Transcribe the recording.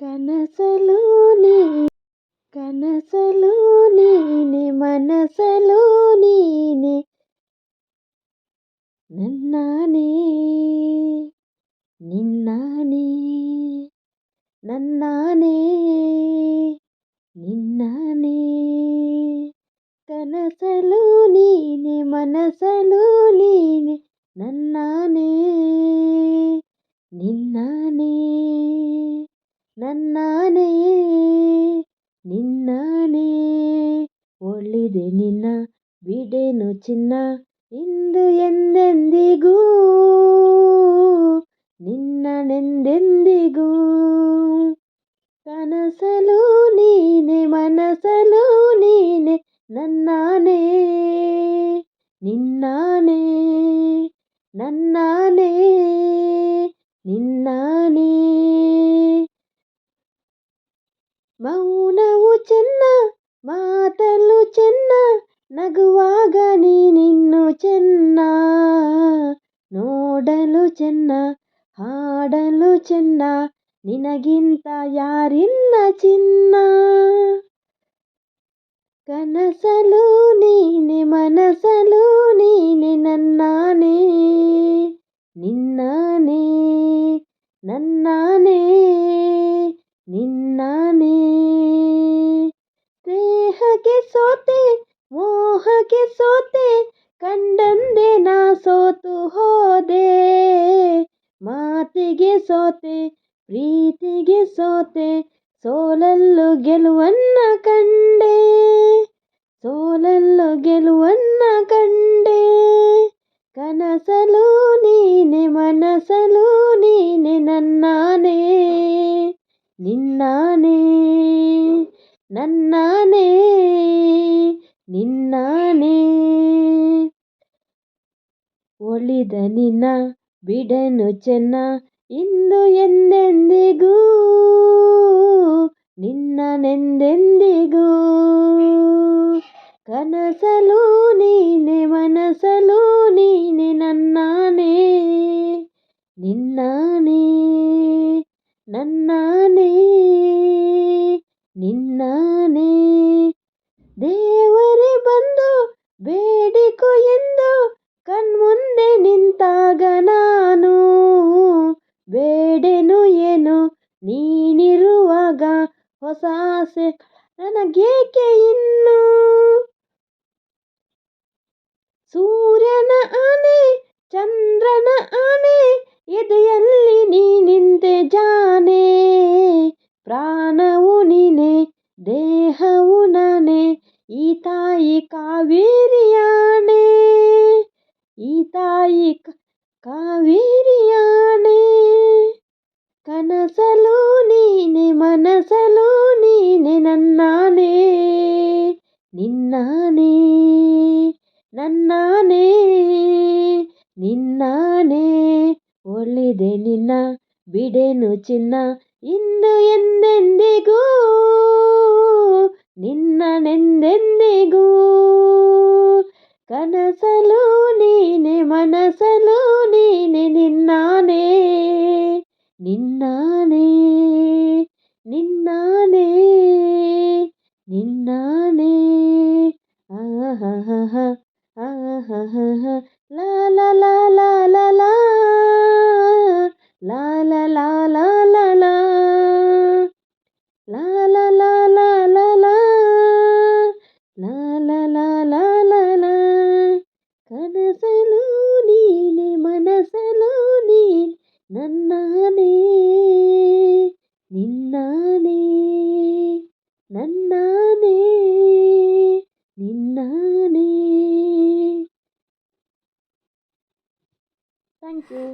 కనసలోని కనసలోని మనసలోని నన్నానే నిన్నానే నన్నానే నిన్నా ಕನಸಲು ನೀನೆ ಮನಸಲು ನೀನೆ, ನನ್ನಾನೇ, ನಿನ್ನಾನೇ ನನ್ನಾನೇ, ನಿನ್ನಾನೇ. ಒಳ್ಳಿದೆ ನಿನ್ನ ಬಿಡೆನು ಚಿನ್ನ, ಇಂದು ಎಂದೆಂದಿಗೂ, ನಿನ್ನನೆಂದೆಂದಿಗೂ. ಕನಸಲು ನೀನೆ ಮನಸಲು ನೀನೆ నన్నానే నిన్నానే నన్నానే నిన్నానే. మౌనవు చిన్న మాటలు చిన్న నగువాగని నిన్ను చిన్న. నోడలు చిన్న ಹಾಡಲು చిన్న నినగింత యారిన్న చిన్న. ಕನಸಲು ನೀನೆ, ಮನಸಲು ನೀನೆ, ನನ್ನಾನೇ, ನಿನ್ನಾನೇ ನನ್ನಾನೇ, ನಿನ್ನಾನೇ. ಸ್ನೇಹಕ್ಕೆ ಸೋತೆ, ಮೋಹಕ್ಕೆ ಸೋತೆ, ಕಂಡಂದೆ ನಾ ಸೋತು ಹೋದೆ. ಮಾತಿಗೆ ಸೋತೆ, ಪ್ರೀತಿಗೆ ಸೋತೆ, ಸೋಲಲ್ಲು ಗೆಲುವನ್ನ ಗೆಲುವನ್ನ ಕಂಡೆ. ಕನಸಲು ನೀನೆ, ಮನಸಲು ನೀನೆ ನನ್ನಾನೇ. ನಿನ್ನಾನೇ ನನ್ನಾನೇ, ನಿನ್ನಾನೇ. ಒಳಿದ ನಿನ್ನ, ಬಿಡನು ಚೆನ್ನ. ಇಂದು ಎಂದೆಂದಿಗೂ ನಿನ್ನನೆಂದೆಂದಿಗೂ ಕನಸಲು ನೀನೆ, ಮನಸಲು ನೀನೆ ನನ್ನಾನೇ, ನಿನ್ನಾನೇ ನನ್ನಾನೇ, ನಿನ್ನಾನೇ. ದೇವರೇ ಬಂದು ಬೇಡಿಕೊ ಎಂದು ಕಣ್ಮುಂದೆ ನಿಂತಾಗ ನಾನು, ಬೇಡೆನು ಏನು ನೀನಿರುವಾಗ ಹೊಸ ಆಸೆ ನನಗೇಕೆ ಇನ್ನು? ಸೂರ್ಯನ ಆನೆ, ಚಂದ್ರನ ಆನೆ, ಎದೆಯಲ್ಲಿ ನೀನಿಂತೆ ಜಾನೆ. ಪ್ರಾಣವು ನೀನೆ, ದೇಹವು ನಾನೇ, ಈ ತಾಯಿ ಕಾವೇರಿಯಾಣೆ. ಈ ತಾಯಿ ಕಾವೇರಿಯಾಣೆ ನನ್ನಾನೇ, ನಿನ್ನಾನೇ, ಒಳ್ಳಿದೆ ನಿನ್ನ, ಬಿಡೆನು ಚಿನ್ನ, ಇಂದು ಎಂದೆಂದಿಗೂ, ನಿನ್ನನೆಂದೆಂದಿಗೂ. ಕನಸಲು ನೀನೆ, ಮನಸಲು ನೀನೆ, ನಿನ್ನಾನೇ ನಿನ್ನಾನೇ ನಿನ್ನಾನೇ ನಿನ್ನಾನೇ. ಕನಸಲು ನೀನೆ ಮನಸಲು ನೀ ನನ್ನಾನೇ ನಿನ್ನಾನೇ ನನ್ನಾನೇ ನಿನ್ನಾನೇ. Thank you